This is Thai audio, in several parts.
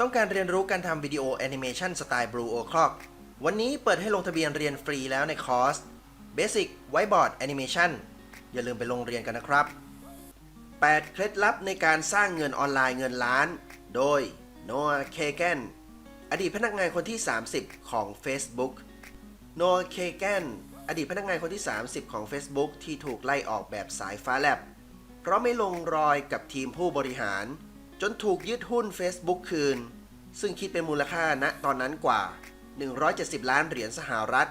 ต้องการเรียนรู้การทำวิดีโอแอนิเมชันสไตล์ Blue O'Clock วันนี้เปิดให้ลงทะเบียนเรียนฟรีแล้วในคอร์ส Basic Whiteboard Animation อย่าลืมไปลงเรียนกันนะครับ 8 เคล็ดลับในการสร้างเงินออนไลน์เงินล้าน โดย Noah Kagan อดีตพนักงานคนที่ 30 ของ Facebook Noah Kagan อดีตพนักงานคนที่ 30 ของ Facebook ที่ถูกไล่ออกแบบสายฟ้าแลบเพราะไม่ลงรอยกับทีมผู้บริหาร จนถูกยึดหุ้น Facebook คืน ซึ่งคิดเป็นมูลค่าณตอนนั้นกว่า 170 ล้านเหรียญสหรัฐ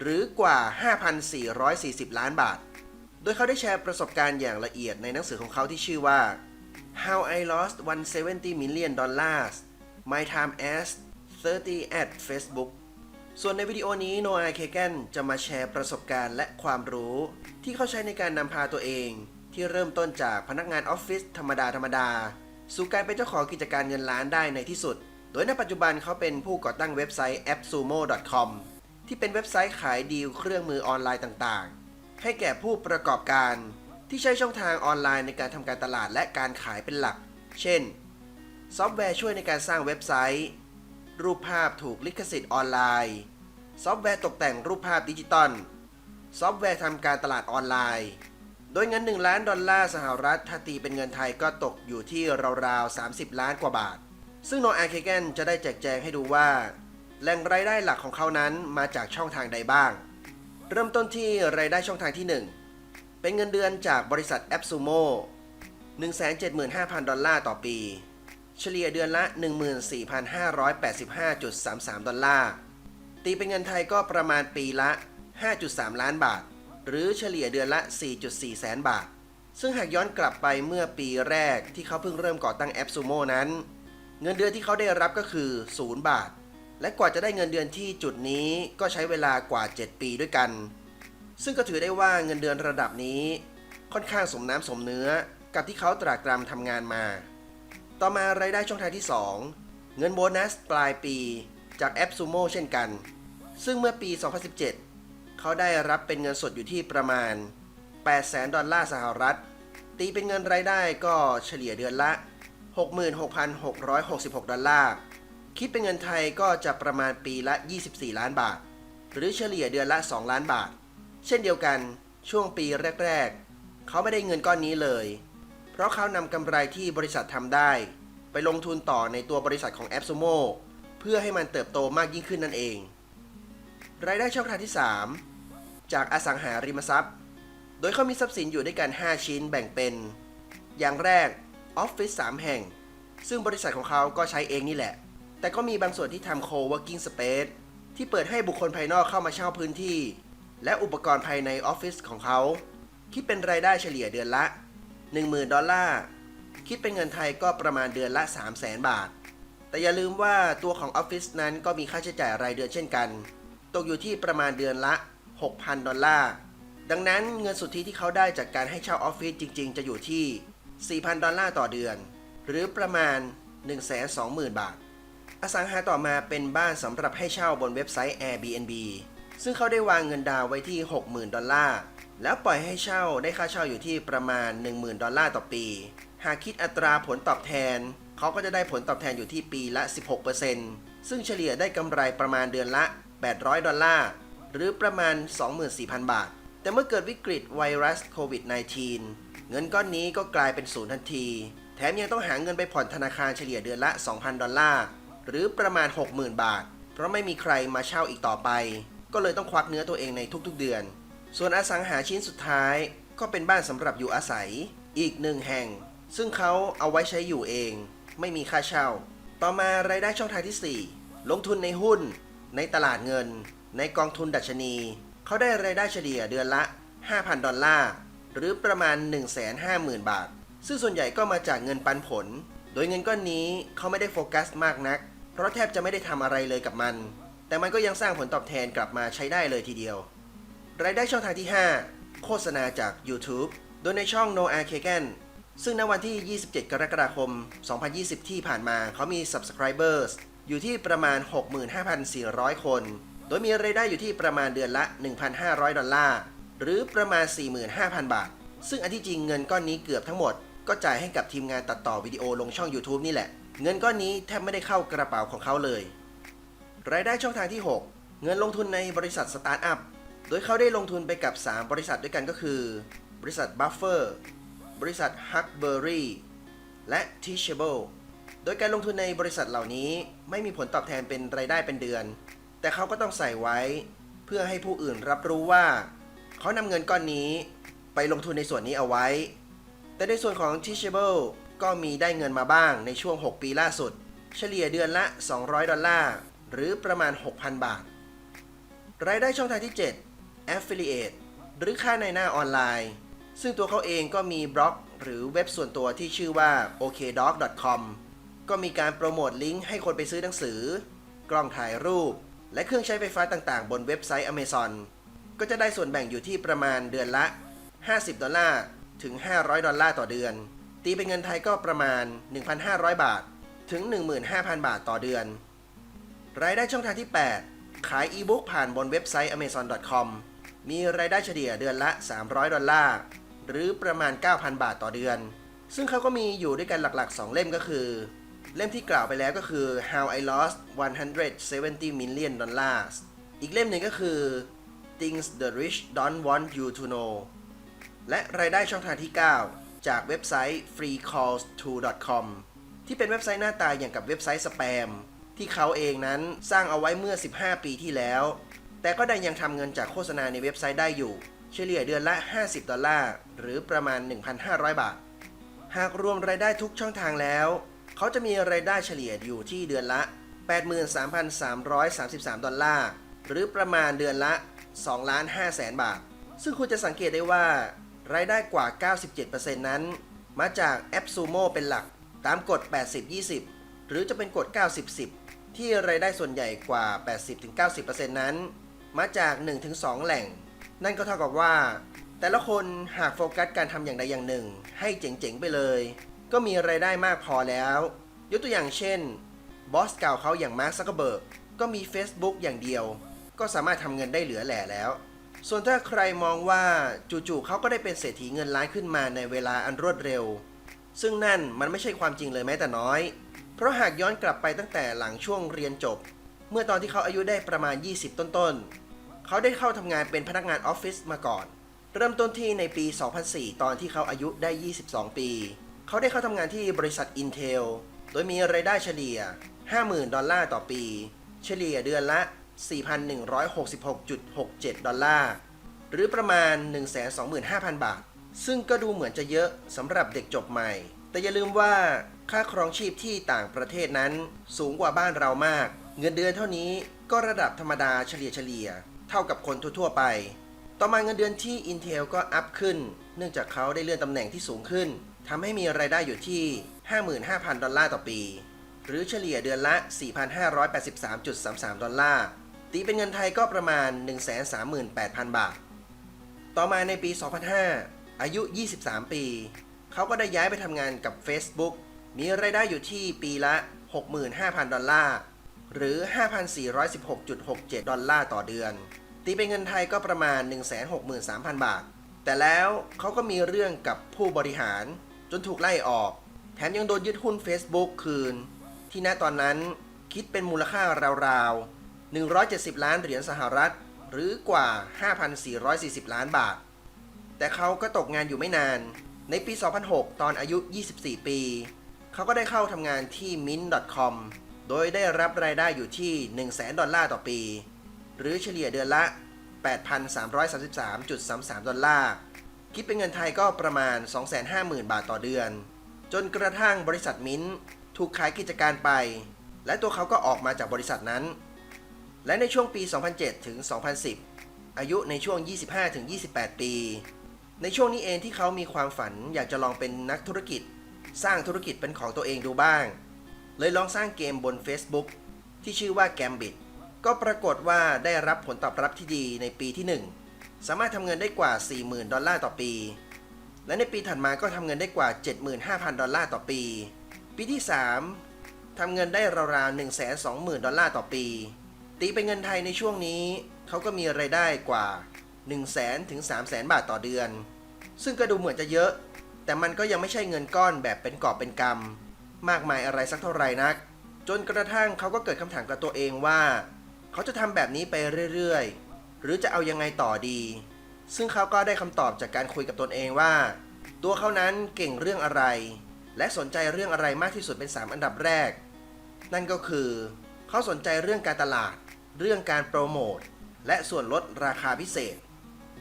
หรือกว่า 5,440 ล้านบาท โดยเขาได้แชร์ประสบการณ์อย่างละเอียดในหนังสือของเขาที่ชื่อว่า How I Lost 170 Million Dollars My Time as 30 at Facebook ส่วนในวิดีโอนี้โนอาเคแกนจะมาแชร์ประสบการณ์และความรู้ ที่เขาใช้ในการนำพาตัวเอง ที่เริ่มต้นจากพนักงานออฟฟิศธรรมดาธรรมดา สู่การเป็นเจ้าของกิจการเงินล้านได้ในที่สุด โดยในปัจจุบันเขาเป็นผู้ก่อตั้งเว็บไซต์ appsumo.com ที่เป็นเว็บไซต์ขายดีลเครื่องมือออนไลน์ต่างๆ ให้แก่ผู้ประกอบการที่ใช้ช่องทางออนไลน์ในการทำการตลาดและการขายเป็นหลัก เช่น ซอฟต์แวร์ช่วยในการสร้างเว็บไซต์ รูปภาพถูกลิขสิทธิ์ออนไลน์ ซอฟต์แวร์ตกแต่งรูปภาพดิจิตอล ซอฟต์แวร์ทำการตลาดออนไลน์ โดยเงิน 1 ล้านดอลลาร์สหรัฐถ้าตีเป็นเงินไทยก็ตกอยู่ที่ราวๆ 30 ล้านกว่าบาท ซึ่งโนอาเคแกนจะได้แจกแจงให้ดูว่า แหล่งรายได้หลักของเขานั้นมาจากช่องทางใดบ้าง เริ่มต้นที่รายได้ช่องทางที่ 1 เป็นเงินเดือนจากบริษัท AppSumo 175,000 ดอลลาร์ต่อปี เฉลี่ยเดือนละ 14,585.33 ดอลลาร์ ตีเป็นเงินไทยก็ประมาณปีละ 5.3 ล้านบาท หรือเฉลี่ยเดือนละ 4.4 แสนบาท ซึ่งหากย้อนกลับไปเมื่อปีแรกที่เขาเพิ่งเริ่มก่อตั้งแอปซูโม่นั้น เงินเดือนที่เขาได้รับก็คือ 0 บาท และกว่าจะได้เงินเดือนที่จุดนี้ก็ใช้เวลากว่า 7 ปีด้วยกัน ซึ่งก็ถือได้ว่าเงินเดือนระดับนี้ ค่อนข้างสมน้ำสมเนื้อกับที่เขาตรากตรำทำงานมา ต่อมารายได้ช่องทางที่ 2 เงินโบนัสปลายปีจากแอปซูโม่เช่นกัน ซึ่งเมื่อปี 2017 เขาได้รับเป็นเงินสดอยู่ที่ประมาณ 800,000 ดอลลาร์สหรัฐ ตีเป็นเงินรายได้ก็เฉลี่ยเดือนละ 66,666 ดอลลาร์ คิดเป็นเงินไทยก็จะประมาณปีละ 24 ล้านบาท หรือเฉลี่ยเดือนละ 2 ล้านบาท เช่นเดียวกันช่วงปีแรก ๆ เขาไม่ได้เงินก้อนนี้เลย เพราะเขานำกำไรที่บริษัททำได้ ไปลงทุนต่อในตัวบริษัทของ AppSumo เพื่อให้มันเติบโตมากยิ่งขึ้นนั่นเอง รายได้ช่องทางที่ 3 จากอสังหาริมทรัพย์ โดยเขามีทรัพย์สินอยู่ด้วยกัน 5 ชิ้นแบ่งเป็น อย่างแรกออฟฟิศ3แห่ง ซึ่งบริษัทของเขาก็ใช้เองนี่แหละ แต่ก็มีบางส่วนที่ทำ co-working space ที่เปิดให้บุคคลภายนอกเข้ามาเช่าพื้นที่ และอุปกรณ์ภายในออฟฟิศของเขา คิดเป็นรายได้เฉลี่ยเดือนละ 10,000 ดอลลาร์ คิดเป็นเงินไทยก็ประมาณเดือนละ 300,000 บาท แต่อย่าลืมว่าตัวของออฟฟิศนั้นก็มีค่าใช้จ่ายรายเดือนเช่นกัน ตกอยู่ที่ประมาณเดือนละ 6,000 ดอลลาร์ ดังนั้นเงินสุทธิที่เขาได้จากการให้เช่าออฟฟิศจริง ๆ จะอยู่ที่ 4,000 ดอลลาร์ต่อเดือน หรือประมาณ 120,000 บาท อสังหาต่อมาเป็นบ้านสำหรับให้เช่าบนเว็บไซต์ Airbnb ซึ่งเขาได้วางเงินดาวไว้ที่ 60,000 ดอลลาร์ แล้วปล่อยให้เช่าได้ค่าเช่าอยู่ที่ประมาณ 10,000 ดอลลาร์ต่อปี หากคิดอัตราผลตอบแทน เขาก็จะได้ผลตอบแทนอยู่ที่ปีละ 16%ซึ่งเฉลี่ยได้กำไรประมาณเดือนละ 800 ดอลลาร์ หรือประมาณ 24,000 บาท แต่เมื่อเกิดวิกฤตไวรัสโควิด -19 เงินก้อนนี้ก็กลายเป็นศูนย์ทันที แถมยังต้องหาเงินไปผ่อนธนาคารเฉลี่ยเดือนละ 2,000 ดอลลาร์ หรือประมาณ 60,000 บาท เพราะไม่มีใครมาเช่าอีกต่อไป ก็เลยต้องควักเนื้อตัวเองในทุกๆเดือน ส่วนอสังหาชิ้นสุดท้ายก็เป็นบ้านสำหรับอยู่อาศัย อีกหนึ่งแห่ง ซึ่งเขาเอาไว้ใช้อยู่เอง ไม่มีค่าเช่า ต่อมารายได้ช่องทางที่ 4 ลงทุนในหุ้น ในตลาดเงิน ในกองทุนดัชนี เขาได้รายได้เฉลี่ยเดือนละ 5,000 ดอลลาร์ หรือประมาณ 150,000 บาท ซึ่งส่วนใหญ่ก็มาจากเงินปันผล โดยเงินก้อนนี้เขาไม่ได้โฟกัสมากนัก เพราะแทบจะไม่ได้ทำอะไรเลยกับมัน แต่มันก็ยังสร้างผลตอบแทนกลับมาใช้ได้เลยทีเดียว รายได้ช่องทางที่ 5 โฆษณาจาก YouTube โดยในช่อง Noah Kagan ซึ่งณวันที่ 27 กรกฎาคม 2020 ที่ผ่านมาเขามี subscribers อยู่ที่ประมาณ 65,400 คน โดยมีรายได้อยู่ที่ประมาณเดือนละ 1,500 ดอลลาร์ หรือประมาณ 45,000 บาท ซึ่งอันที่จริงเงินก้อนนี้เกือบทั้งหมด ก็จ่ายให้กับทีมงานตัดต่อวิดีโอลงช่อง YouTube นี่แหละ เงินก้อนนี้แทบไม่ได้เข้ากระเป๋าของเขาเลย รายได้ช่องทางที่ 6 เงินลงทุนในบริษัทสตาร์ทอัพ โดยเขาได้ลงทุนไปกับ 3 บริษัทด้วยกันก็คือ บริษัท Buffer บริษัท Huckberry และ Teachable โดยการลงทุนในบริษัทเหล่านี้ไม่มีผลตอบแทนเป็นรายได้เป็นเดือน แต่เขาก็ต้องใส่ไว้เพื่อให้ผู้อื่นรับรู้ว่า เขานำเงินก้อนนี้ไปลงทุนในส่วนนี้เอาไว้ แต่ในส่วนของ Teachable ก็มีได้เงินมาบ้างในช่วง 6 ปีล่าสุด เฉลี่ยเดือนละ 200 ดอลลาร์ หรือประมาณ 6,000 บาท รายได้ช่องทางที่ 7 Affiliate หรือค่าในหน้าออนไลน์ ซึ่งตัวเขาเองก็มีบล็อก หรือเว็บส่วนตัวที่ชื่อว่า okdog.com ก็มีการโปรโมทลิงก์ให้คนไปซื้อหนังสือ กล้องถ่ายรูป และเครื่องใช้ไฟฟ้าต่างๆ บนเว็บไซต์ Amazon ก็จะได้ส่วนแบ่งอยู่ที่ประมาณเดือนละ 50 ดอลลาร์ ถึง 500 ดอลลาร์ต่อเดือน ตีเป็นเงินไทยก็ประมาณ 1,500 บาท ถึง 15,000 บาทต่อเดือน รายได้ช่องทางที่ 8 ขายอีบุ๊กผ่านบนเว็บไซต์ amazon.com มีรายได้เฉลี่ยเดือนละ 300 ดอลลาร์ หรือประมาณ 9,000 บาทต่อเดือน ซึ่งเขาก็มีอยู่ด้วยกันหลักๆ 2 เล่มก็คือ เล่มที่กล่าวไปแล้วก็คือ How I Lost 170 Million Dollars อีกเล่มหนึ่งก็คือ Things the Rich Don't Want You to Know และรายได้ช่องทางที่ 9 จากเว็บไซต์ freecalls2.com ที่เป็นเว็บไซต์หน้าตาอย่างกับเว็บไซต์สแปมที่เขาเองนั้นสร้างเอาไว้เมื่อ 15 ปีที่แล้ว แต่ก็ได้ยังทำเงินจากโฆษณาในเว็บไซต์ได้อยู่ เฉลี่ยเดือนละ 50 ดอลลาร์ หรือประมาณ 1,500 บาท หากรวมรายได้ทุกช่องทางแล้ว เขาจะมีรายได้เฉลี่ยอยู่ที่เดือนละ 83,333 ดอลลาร์ หรือประมาณเดือนละ2ล้าน5แสนบาท ซึ่งคุณจะสังเกตได้ว่า รายได้กว่า 97%นั้น มาจากแอปซูโมเป็นหลักตามกฎ 80-20 หรือจะเป็นกฎ 90-10 ที่รายได้ส่วนใหญ่กว่า 80-90%นั้น มาจาก 1-2 แหล่ง นั่นก็เท่ากับว่า แต่ละคนหากโฟกัสการทำอย่างใดอย่างหนึ่ง ให้เจ๋งๆไปเลย ก็มีรายได้มากพอแล้ว ยกตัวอย่างเช่น บอสเก่าเขาอย่างมาร์คซักเกอร์เบิร์กก็มี Facebook อย่างเดียว ก็สามารถทำเงินได้เหลือแหล่แล้ว ส่วนถ้าใครมองว่าจู่ๆเขาก็ได้เป็นเศรษฐีเงินล้านขึ้นมาในเวลาอันรวดเร็ว ซึ่งนั่นมันไม่ใช่ความจริงเลยแม้แต่น้อย เพราะหากย้อนกลับไปตั้งแต่หลังช่วงเรียนจบ เมื่อตอนที่เขาอายุได้ประมาณ 20 ต้นๆ เขาได้เข้าทำงานเป็นพนักงานออฟฟิศมาก่อน เริ่มต้นที่ในปี 2004 ตอนที่เขาอายุได้ 22 ปี เขาได้เข้าทำงานที่บริษัท Intel โดยมีรายได้เฉลี่ย 50,000 ดอลลาร์ต่อปี เฉลี่ยเดือนละ 4,166.67 ดอลลาร์ หรือประมาณ 125,000 บาท ซึ่งก็ดูเหมือนจะเยอะสำหรับเด็กจบใหม่ แต่อย่าลืมว่าค่าครองชีพที่ต่างประเทศนั้นสูงกว่าบ้านเรามาก เงินเดือนเท่านี้ก็ระดับธรรมดาเฉลี่ยเฉลี่ยเท่ากับคนทั่วๆไป ต่อมาเงินเดือนที่ Intel ก็อัพขึ้น เนื่องจากเขาได้เลื่อนตำแหน่งที่สูงขึ้น ทำให้มีรายได้อยู่ที่ 55,000 ดอลลาร์ต่อปี หรือเฉลี่ยเดือนละ 4,583.33 ดอลลาร์ ตีเป็นเงินไทยก็ประมาณ 138,000 บาท ต่อมาในปี 2005 อายุ 23 ปี เขาก็ได้ย้ายไปทำงานกับ Facebook มีรายได้อยู่ที่ปีละ 65,000 ดอลลาร์ หรือ 5,416.67 ดอลลาร์ต่อเดือน ตีเป็นเงินไทยก็ประมาณ 163,000 บาท แต่แล้วเขาก็มีเรื่องกับผู้บริหาร จนถูกไล่ออก แถมยังโดนยึดหุ้น Facebook คืน ที่ณตอนนั้นคิดเป็นมูลค่าราวๆ 170 ล้านเหรียญสหรัฐ หรือกว่า 5,440 ล้านบาท แต่เขาก็ตกงานอยู่ไม่นาน ในปี 2006 ตอนอายุ 24 ปี เขาก็ได้เข้าทำงานที่ mint.com โดยได้รับรายได้อยู่ที่ 100,000 ดอลลาร์ต่อปี หรือเฉลี่ยเดือนละ 8,333.33 ดอลลาร์ คิดเป็นเงินไทยก็ประมาณ 250,000 บาทต่อเดือน จนกระทั่งบริษัทมิ้นท์ถูกขายกิจการไป และตัวเขาก็ออกมาจากบริษัทนั้น และในช่วงปี 2007 ถึง 2010 อายุในช่วง 25 ถึง 28 ปี ในช่วงนี้เองที่เขามีความฝันอยากจะลองเป็นนักธุรกิจ สร้างธุรกิจเป็นของตัวเองดูบ้าง เลยลองสร้างเกมบน Facebook ที่ชื่อว่า Gambit ก็ปรากฏว่าได้รับผลตอบรับที่ดีในปีที่ 1 สามารถทำเงินได้กว่า 40,000 ดอลลาร์ต่อปี และในปีถัดมาก็ทำเงินได้กว่า 75,000 ดอลลาร์ต่อปี ปีที่ 3 ทำเงินได้ราวๆ120,000 ดอลลาร์ต่อปี ตีเป็นเงินไทยในช่วงนี้ เขาก็มีไรายได้กว่า 100,000ถึง300,000บาทต่อเดือน ซึ่งก็ดูเหมือนจะเยอะ แต่มันก็ยังไม่ใช่เงินก้อนแบบเป็นกอบเป็นกำมากมายอะไรสักเท่าไหร่นัก จนกระทั่งเขาก็เกิดคำถามกับตัวเองว่า เขาจะทำแบบนี้ไปเรื่อยๆ หรือจะเอายังไงต่อดี ซึ่งเขาก็ได้คำตอบจากการคุยกับตนเองว่า ตัวเขานั้นเก่งเรื่องอะไร และสนใจเรื่องอะไรมากที่สุดเป็น 3 อันดับแรก นั่นก็คือเขาสนใจเรื่องการตลาด เรื่องการโปรโมทและส่วนลดราคาพิเศษ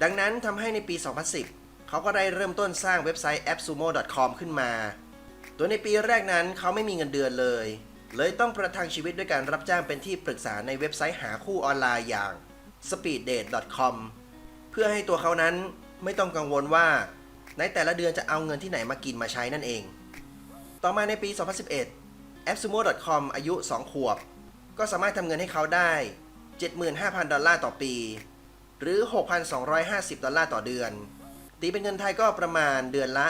ดังนั้นทำให้ในปี 2010 เขาก็ได้เริ่มต้นสร้างเว็บไซต์ appsumo.com ขึ้นมา โดยในปีแรกนั้นเขาไม่มีเงินเดือนเลย เลยต้องประทังชีวิตด้วยการรับจ้างเป็นที่ปรึกษาในเว็บไซต์หาคู่ออนไลน์อย่าง speeddate.com เพื่อให้ตัวเขานั้นไม่ต้องกังวลว่า ในแต่ละเดือนจะเอาเงินที่ไหนมากินมาใช้นั่นเอง ต่อมาในปี 2011 appsumo.com อายุ 2 ขวบ ก็สามารถทำเงินให้เขาได้ 75,000 ดอลลาร์ต่อปี หรือ 6,250 ดอลลาร์ต่อเดือน ตีเป็นเงินไทยก็ประมาณเดือนละ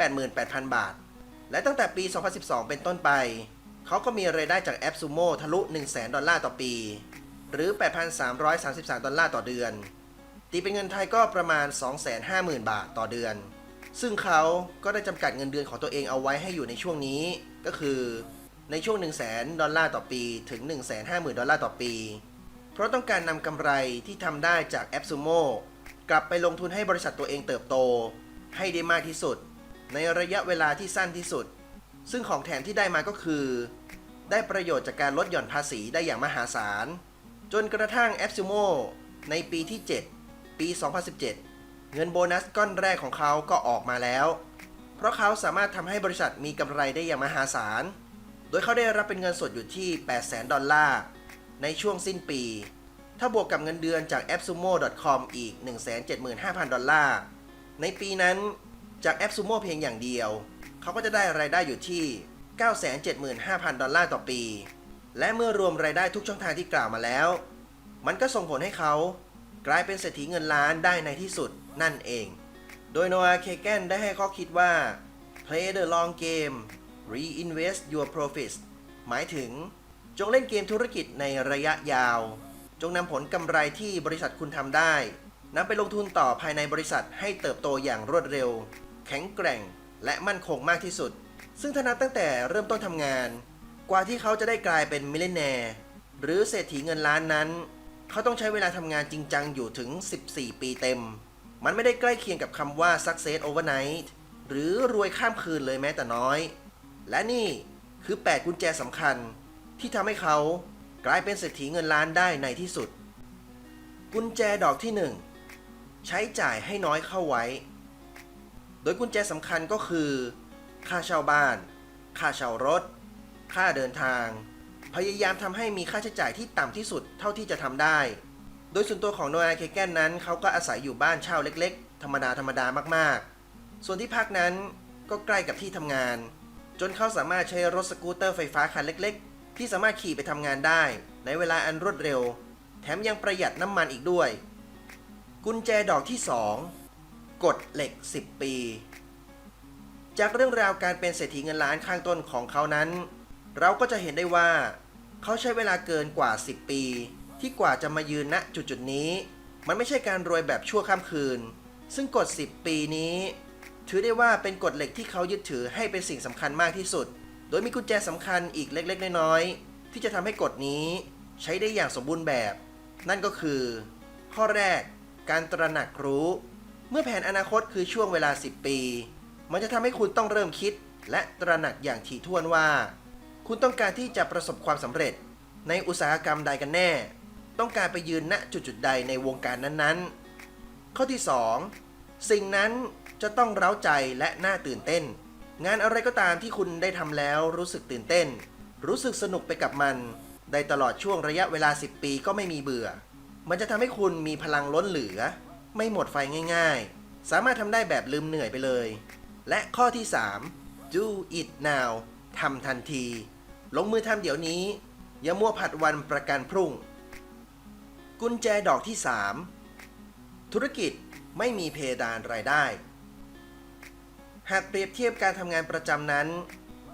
188,000 บาท และตั้งแต่ปี 2012 เป็นต้นไป เขาก็มีรายได้จากแอป Sumo ทะลุ100,000 ดอลลาร์ต่อปี หรือ 8,333 ดอลลาร์ต่อเดือน ตีเป็นเงินไทยก็ประมาณ 250,000 บาทต่อเดือน ซึ่งเขาก็ได้จำกัดเงินเดือนของตัวเองเอาไว้ให้อยู่ในช่วงนี้ ก็คือในช่วง 100,000 ดอลลาร์ต่อปี ถึง 150,000 ดอลลาร์ต่อปี เพราะต้องการนำกำไรที่ทำได้จากแอป Sumo กลับไปลงทุนให้บริษัทตัวเองเติบโต ให้ได้มากที่สุด ในระยะเวลาที่สั้นที่สุด ซึ่งของแถมที่ได้มาก็คือ ได้ประโยชน์จากการลดหย่อนภาษีได้อย่างมหาศาล จนกระทั่ง a p s u m o ในปีที่ 7 ปี 2017 เงินโบนัสก้อนแรกของเขาก็ออกมาแล้ว เพราะเขาสามารถทำให้บริษัทมีกำไรได้อย่างมหาศาล โดยเขาได้รับเป็นเงินสดอยู่ที่ 800,000 ดอลลาร์ ในช่วงสิ้นปี ถ้าบวกกับเงินเดือนจาก appsumo.com อีก 175,000 ดอลลาร์ ในปีนั้นจากแอป Sumo เพียงอย่างเดียว เขาก็จะได้รายได้อยู่ที่ 975,000 ดอลลาร์ต่อปี และเมื่อรวมรายได้ทุกช่องทางที่กล่าวมาแล้ว มันก็ส่งผลให้เขา กลายเป็นเศรษฐีเงินล้านได้ในที่สุดนั่นเอง โดยโนอาเคแกนได้ให้ข้อคิดว่า play the long game reinvest your profits หมายถึง จงเล่นเกมธุรกิจในระยะยาว จงนำผลกำไรที่บริษัทคุณทำได้นำไปลงทุนต่อภายในบริษัทให้เติบโตอย่างรวดเร็ว แข็งแกร่งและมั่นคงมากที่สุด ซึ่งถ้านับตั้งแต่เริ่มต้นทำงาน กว่าที่เขาจะได้กลายเป็นมิลเลนแนร์หรือเศรษฐีเงินล้านนั้น เขาต้องใช้เวลาทำงานจริงจังอยู่ถึง 14 ปีเต็ม มันไม่ได้ใกล้เคียงกับคำว่า success overnight หรือรวยข้ามคืนเลยแม้แต่น้อย และนี่คือ 8 กุญแจสำคัญ ที่ทำให้เขากลายเป็นเศรษฐีเงินล้านได้ในที่สุด กุญแจดอกที่ 1 ใช้จ่ายให้น้อยเข้าไว้ โดยกุญแจสำคัญก็คือ ค่าเช่าบ้าน ค่าเช่ารถ ค่าเดินทาง พยายามทำให้มีค่าใช้จ่ายที่ต่ำที่สุดเท่าที่จะทำได้ โดยส่วนตัวของโนอาเคแกนนั้นเขาก็อาศัยอยู่บ้านเช่าเล็ก ๆ ธรรมดาธรรมดามากๆ ส่วนที่พักนั้นก็ใกล้กับที่ทำงาน จนเขาสามารถใช้รถสกูตเตอร์ไฟฟ้าคันเล็ก ๆ ที่สามารถขี่ไปทำงานได้ ในเวลาอันรวดเร็ว แถมยังประหยัดน้ำมันอีกด้วย กุญแจดอกที่ 2กฎเหล็ก 10 ปีจากเรื่องราวการเป็นเศรษฐีเงินล้านข้างต้นของเขานั้น เราก็จะเห็นได้ว่า เขาใช้เวลาเกินกว่า 10 ปี ที่กว่าจะมายืนณจุดจุดนี้ มันไม่ใช่การรวยแบบชั่วข้ามคืน ซึ่งกฎ 10 ปีนี้ ถือได้ว่าเป็นกฎเหล็กที่เขายึดถือให้เป็นสิ่งสำคัญมากที่สุด โดยมีกุญแจสำคัญอีกเล็กๆน้อยๆที่จะทำให้กฎนี้ใช้ได้อย่างสมบูรณ์แบบ นั่นก็คือ ข้อแรก การตระหนักรู้ เมื่อแผนอนาคตคือช่วงเวลา 10 ปี มันจะทำให้คุณต้องเริ่มคิด และตระหนักอย่างถี่ถ้วนว่า คุณต้องการที่จะประสบความสำเร็จ ในอุตสาหกรรมใดกันแน่ ต้องการไปยืนณจุดจุดใดในวงการนั้นๆ ข้อที่ 2 สิ่งนั้นจะต้องเร้าใจและน่าตื่นเต้น งานอะไรก็ตามที่คุณได้ทำแล้วรู้สึกตื่นเต้น รู้สึกสนุกไปกับมัน ได้ตลอดช่วงระยะเวลา 10 ปีก็ไม่มีเบื่อ มันจะทำให้คุณมีพลังล้นเหลือ ไม่หมดไฟง่ายๆ สามารถทำได้แบบลืมเหนื่อยไปเลย และข้อที่ 3 do it now ทำทันที ลงมือทำเดี๋ยวนี้ อย่ามัวผัดวันประกันพรุ่ง กุญแจดอกที่ 3 ธุรกิจไม่มีเพดานรายได้ หากเปรียบเทียบการทำงานประจำนั้น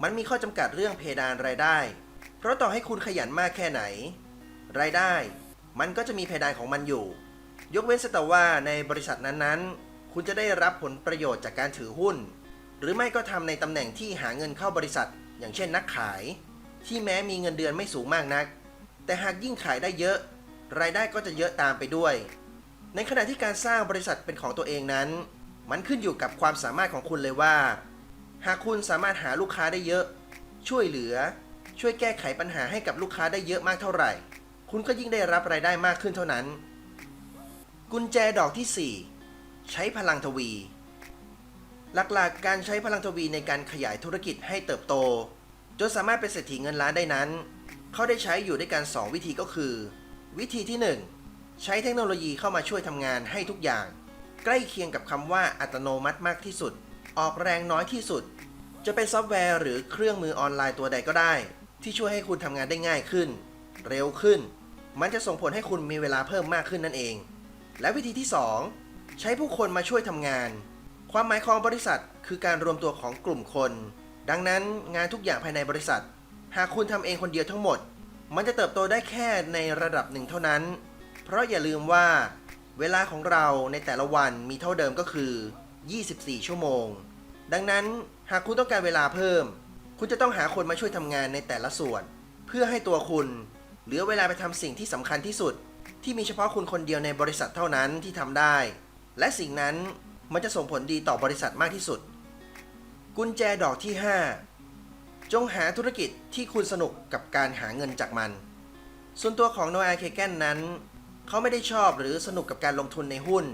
มันมีข้อจำกัดเรื่องเพดานรายได้ เพราะต่อให้คุณขยันมากแค่ไหน รายได้ มันก็จะมีเพดานของมันอยู่ ยกเว้นแต่ว่าในบริษัทนั้นๆ คุณจะได้รับผลประโยชน์จากการถือหุ้น หรือไม่ก็ทำในตำแหน่งที่หาเงินเข้าบริษัท อย่างเช่นนักขาย ที่แม้มีเงินเดือนไม่สูงมากนัก แต่หากยิ่งขายได้เยอะ รายได้ก็จะเยอะตามไปด้วย ในขณะที่การสร้างบริษัทเป็นของตัวเองนั้น มันขึ้นอยู่กับความสามารถของคุณเลยว่า หากคุณสามารถหาลูกค้าได้เยอะ ช่วยเหลือ ช่วยแก้ไขปัญหาให้กับลูกค้าได้เยอะมากเท่าไหร่ คุณก็ยิ่งได้รับรายได้มากขึ้นเท่านั้น กุญแจดอกที่ 4 ใช้พลังทวี หลักๆการใช้พลังทวีในการขยายธุรกิจให้เติบโต จนสามารถเป็นเศรษฐีเงินล้านได้นั้น เขาได้ใช้อยู่ด้วยกัน 2 วิธีก็คือ วิธีที่ 1 ใช้เทคโนโลยีเข้ามาช่วยทำงานให้ทุกอย่าง ใกล้เคียงกับคำว่าอัตโนมัติมากที่สุด ออกแรงน้อยที่สุด จะเป็นซอฟต์แวร์หรือเครื่องมือออนไลน์ตัวใดก็ได้ ที่ช่วยให้คุณทำงานได้ง่ายขึ้น เร็วขึ้น มันจะส่งผลให้คุณมีเวลาเพิ่มมากขึ้นนั่นเอง และวิธีที่ 2 ใช้ผู้คนมาช่วยทำงาน ความหมายของบริษัทคือการรวมตัวของกลุ่มคน ดังนั้นงานทุกอย่างภายในบริษัท หากคุณทำเองคนเดียวทั้งหมด มันจะเติบโตได้แค่ในระดับหนึ่งเท่านั้น เพราะอย่าลืมว่า เวลาของเราในแต่ละวันมีเท่าเดิมก็คือ 24 ชั่วโมง ดังนั้นหากคุณต้องการเวลาเพิ่ม คุณจะต้องหาคนมาช่วยทำงานในแต่ละส่วน เพื่อให้ตัวคุณ เหลือเวลาไปทำสิ่งที่สำคัญที่สุด ที่มีเฉพาะคุณคนเดียวในบริษัทเท่านั้นที่ทำได้ และสิ่งนั้นมันจะส่งผลดีต่อบริษัทมากที่สุด กุญแจดอกที่ 5 จงหาธุรกิจที่คุณสนุกกับการหาเงินจากมัน ส่วนตัวของโนอาเคแกนนั้น เขาไม่ได้ชอบหรือสนุกกับการลงทุนในหุ้น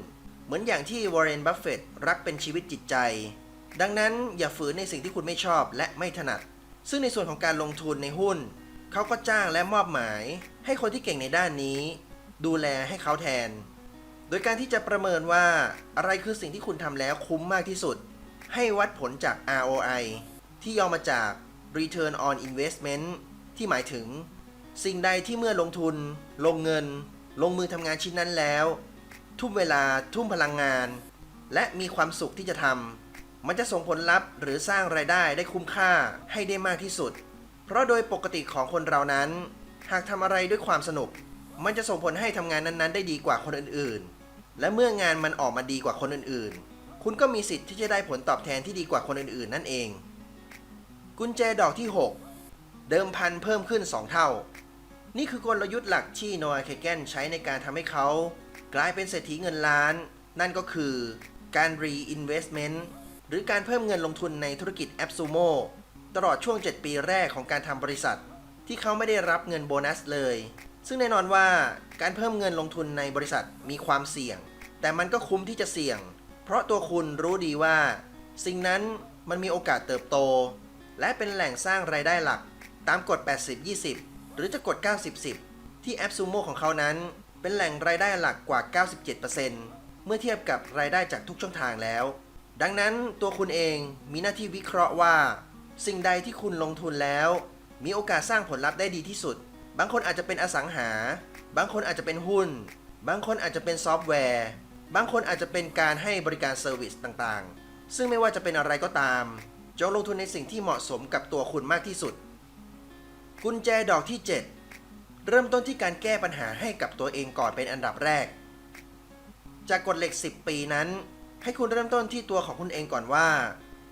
เหมือนอย่างที่วอร์เรน บัฟเฟตรักเป็นชีวิตจิตใจ ดังนั้นอย่าฝืนในสิ่งที่คุณไม่ชอบและไม่ถนัด ซึ่งในส่วนของการลงทุนในหุ้น เขาก็จ้างและมอบหมาย ให้คนที่เก่งในด้านนี้ ดูแลให้เขาแทน โดยการที่จะประเมินว่าอะไรคือสิ่งที่คุณทำแล้วคุ้มมากที่สุด ให้วัดผลจาก ROI ที่ย่อมาจาก Return on Investment ที่หมายถึง สิ่งใดที่เมื่อลงทุน ลงเงิน ลงมือทำงานชิ้นนั้นแล้ว ทุ่มเวลาทุ่มพลังงาน และมีความสุขที่จะทำมันจะส่งผลลัพธ์หรือสร้างรายได้ได้คุ้มค่าให้ได้มากที่สุด เพราะโดยปกติของคนเรานั้น หากทำอะไรด้วยความสนุก มันจะส่งผลให้ทำงานนั้นๆ ได้ดีกว่าคนอื่นๆ และเมื่องานมันออกมาดีกว่าคนอื่นๆ คุณก็มีสิทธิ์ที่จะได้ผลตอบแทนที่ดีกว่าคนอื่นๆ นั่นเอง กุญแจดอกที่ 6 เดิมพันเพิ่มขึ้น 2 เท่า นี่คือกลยุทธ์หลักที่โนอาเคแกนใช้ในการทำให้เขา กลายเป็นเศรษฐีเงินล้าน นั่นก็คือการ reinvestment หรือการเพิ่มเงินลงทุนในธุรกิจแอปซูโมตลอดช่วง 7 ปีแรกของการทำบริษัท ที่เขาไม่ได้รับเงินโบนัสเลย ซึ่งแน่นอนว่าการเพิ่มเงินลงทุนในบริษัทมีความเสี่ยง แต่มันก็คุ้มที่จะเสี่ยง เพราะตัวคุณรู้ดีว่า สิ่งนั้นมันมีโอกาสเติบโต และเป็นแหล่งสร้างรายได้หลักตามกฎ 80-20 หรือจะกฎ90-10 ที่แอปซูโมของเขานั้น เป็นแหล่งรายได้หลักกว่า 97%เมื่อเทียบกับรายได้จากทุกช่องทางแล้ว ดังนั้นตัวคุณเองมีหน้าที่วิเคราะห์ว่า สิ่งใดที่คุณลงทุนแล้ว มีโอกาสสร้างผลลัพธ์ได้ดีที่สุด บางคนอาจจะเป็นอสังหา บางคนอาจจะเป็นหุ้น บางคนอาจจะเป็นซอฟต์แวร์ บางคนอาจจะเป็นการให้บริการเซอร์วิสต่างๆ ซึ่งไม่ว่าจะเป็นอะไรก็ตาม จงลงทุนในสิ่งที่เหมาะสมกับตัวคุณมากที่สุด กุญแจดอกที่ 7 เริ่มต้นที่การแก้ปัญหาให้กับตัวเองก่อนเป็นอันดับแรก จากกฎเหล็ก 10 ปีนั้น ให้คุณเริ่มต้นที่ตัวของคุณเองก่อนว่า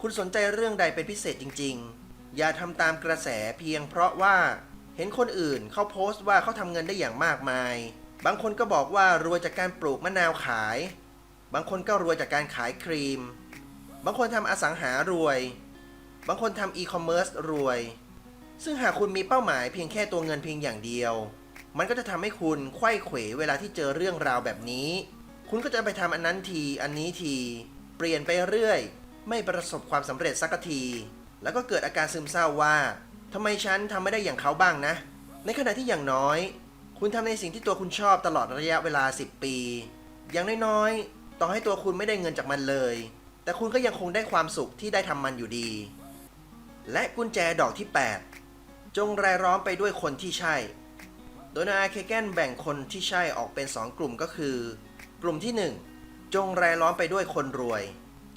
คุณสนใจเรื่องใดเป็นพิเศษจริง ๆ อย่าทำตามกระแสเพียงเพราะว่าเห็นคนอื่นเขาโพสต์ว่าเขาทำเงินได้อย่างมากมาย บางคนก็บอกว่ารวยจากการปลูกมะนาวขาย บางคนก็รวยจากการขายครีม บางคนทำอสังหารวย บางคนทำอีคอมเมิร์ซรวย ซึ่งหากคุณมีเป้าหมายเพียงแค่ตัวเงินเพียงอย่างเดียว มันก็จะทำให้คุณไขว้เขวเวลาที่เจอเรื่องราวแบบนี้ คุณก็จะไปทำอันนั้นที อันนี้ที เปลี่ยนไปเรื่อย ไม่ประสบความสำเร็จสักที แล้วก็เกิดอาการซึมเศร้าว่าทำไมฉันทำไม่ได้อย่างเขาบ้างนะ ในขณะที่อย่างน้อย คุณทำในสิ่งที่ตัวคุณชอบตลอดระยะเวลา 10 ปี อย่างน้อยๆ ต่อให้ตัวคุณไม่ได้เงินจากมันเลย แต่คุณก็ยังคงได้ความสุขที่ได้ทำมันอยู่ดี และกุญแจดอกที่ 8 จงรายล้อมไปด้วยคนที่ใช่ โดยนายเคแกนแบ่งคนที่ใช่ออกเป็น 2 กลุ่มก็คือ กลุ่มที่ 1 จงรายล้อมไปด้วยคนรวย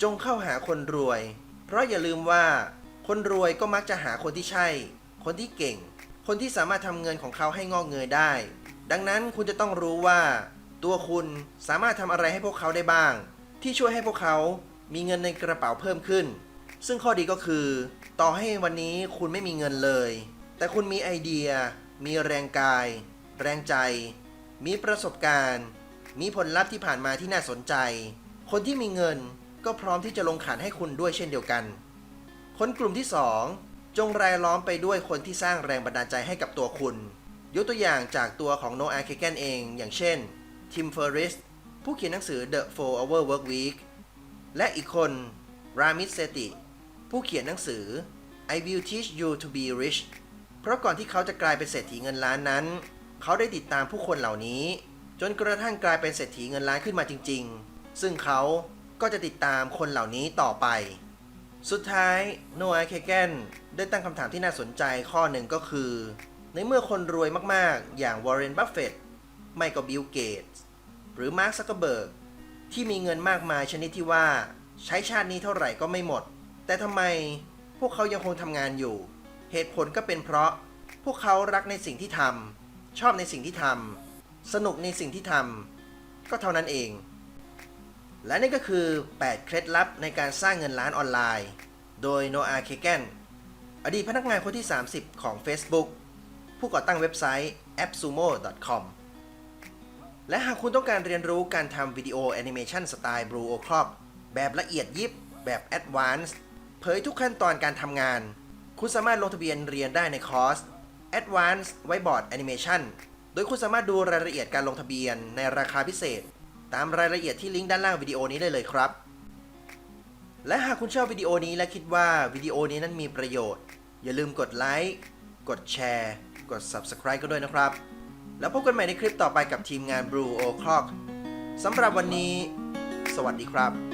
จงเข้าหาคนรวย เพราะอย่าลืมว่า คนรวยก็มักจะหาคนที่ใช่ คนที่เก่ง คนที่สามารถทำเงินของเขาให้งอกเงยได้ ดังนั้นคุณจะต้องรู้ว่า ตัวคุณสามารถทำอะไรให้พวกเขาได้บ้าง ที่ช่วยให้พวกเขามีเงินในกระเป๋าเพิ่มขึ้น ซึ่งข้อดีก็คือ ต่อให้วันนี้คุณไม่มีเงินเลย แต่คุณมีไอเดีย มีแรงกาย แรงใจ มีประสบการณ์ มีผลลัพธ์ที่ผ่านมาที่น่าสนใจ คนที่มีเงินก็พร้อมที่จะลงขันให้คุณด้วยเช่นเดียวกัน คนกลุ่มที่ 2 จงรายล้อมไปด้วยคนที่สร้างแรงบันดาลใจให้กับตัวคุณ ยกตัวอย่างจากตัวของโนอาเคแกนเอง อย่างเช่นทิมเฟอริสผู้เขียนหนังสือ The 4 Hour Work Week และอีกคนรามิสเซติ ผู้เขียนหนังสือ I Will Teach You to Be Rich เพราะก่อนที่เขาจะกลายเป็นเศรษฐีเงินล้านนั้น เขาได้ติดตามผู้คนเหล่านี้ จนกระทั่งกลายเป็นเศรษฐีเงินล้านขึ้นมาจริง ๆ ซึ่งเขาก็จะติดตามคนเหล่านี้ต่อไป สุดท้ายโนอาเคแกนได้ตั้งคำถามที่น่าสนใจข้อหนึ่งก็คือ ในเมื่อคนรวยมากๆ อย่างวอร์เรน บัฟเฟตไม่ก็บิล เกตส์หรือมาร์คซักเกอร์เบิร์กที่มีเงินมากมายชนิดที่ว่าใช้ชาตินี้เท่าไหร่ก็ไม่หมด แต่ทำไมพวกเขายังคงทำงานอยู่ เหตุผลก็เป็นเพราะพวกเขารักในสิ่งที่ทำชอบในสิ่งที่ทำสนุกในสิ่งที่ทำก็เท่านั้นเอง และนี่ก็คือ 8 เคล็ดลับในการสร้างเงินล้านออนไลน์ โดยโนอาเคแกนอดีตพนักงานคนที่ 30 ของ Facebook ผู้ก่อตั้งเว็บไซต์ appsumo.com และหากคุณต้องการเรียนรู้การทำวิดีโอแอนิเมชันสไตล์ Blue O'Clock แบบละเอียดยิบ แบบ Advanced เผยทุกขั้นตอนการทำงาน คุณสามารถลงทะเบียนเรียนได้ในคอร์ส Advanced Whiteboard Animation โดยคุณสามารถดูรายละเอียดการลงทะเบียนในราคาพิเศษ ตามรายละเอียดที่ลิงก์ด้านล่างวิดีโอนี้ได้เลยครับ และหากคุณชอบวิดีโอนี้และคิดว่าวิดีโอนี้นั้นมีประโยชน์ อย่าลืมกดไลค์ กดแชร์ กด Subscribe ก็ด้วยนะครับ แล้วพบกันใหม่ในคลิปต่อไปกับทีมงาน Blue O'Clock สำหรับวันนี้ สวัสดีครับ